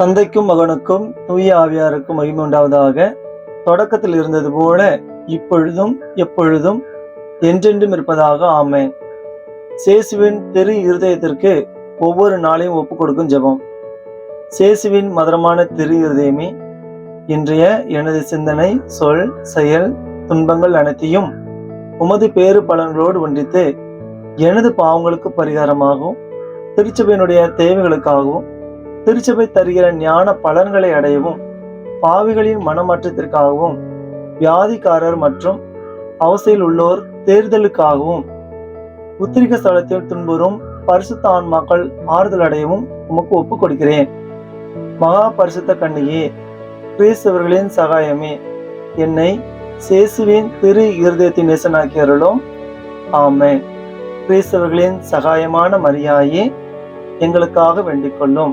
தந்தைக்கும் மகனுக்கும் தூய ஆவியாருக்கும் மகிமை உண்டாவதாக தொடக்கத்தில் இருந்தது போல இப்பொழுதும் எப்பொழுதும் என்றென்றும் இருப்பதாக ஆமே சேசுவின் தெரு இருதயத்திற்கு ஒவ்வொரு நாளையும் ஒப்பு கொடுக்கும் ஜெபம். சேசுவின் மதுரமான திரு இருதயமே இன்றைய எனது சிந்தனை சொல் செயல் துன்பங்கள் அனைத்தையும் உமது பேறு பலன்களோடு ஒன்றித்து எனது பாவங்களுக்கு பரிகாரமாகவும் திருச்சபையினுடைய தேவைகளுக்காகவும் திருச்சபை தருகிற ஞான பலன்களை அடையவும் பாவிகளின் மனமாற்றத்திற்காகவும் வியாதிக்காரர் மற்றும் அவசையில் உள்ளோர் தேர்தலுக்காகவும் உத்திரிக ஸ்தலத்தில் துன்புறும் பரிசுத்த ஆன்மாக்கள் ஆறுதல் அடையவும் உமக்கு ஒப்புக் கொடுக்கிறேன் மகா பரிசுத்த கண்ணியே கிறிஸ்தவர்களின் சகாயமே என்னை சேசுவின் திரு இருதயத்தின் நேசனாக்கியருளும் ஆமென். கிறிஸ்தவர்களின் சகாயமான மரியாயே எங்களுக்காக வேண்டிக் கொள்ளும்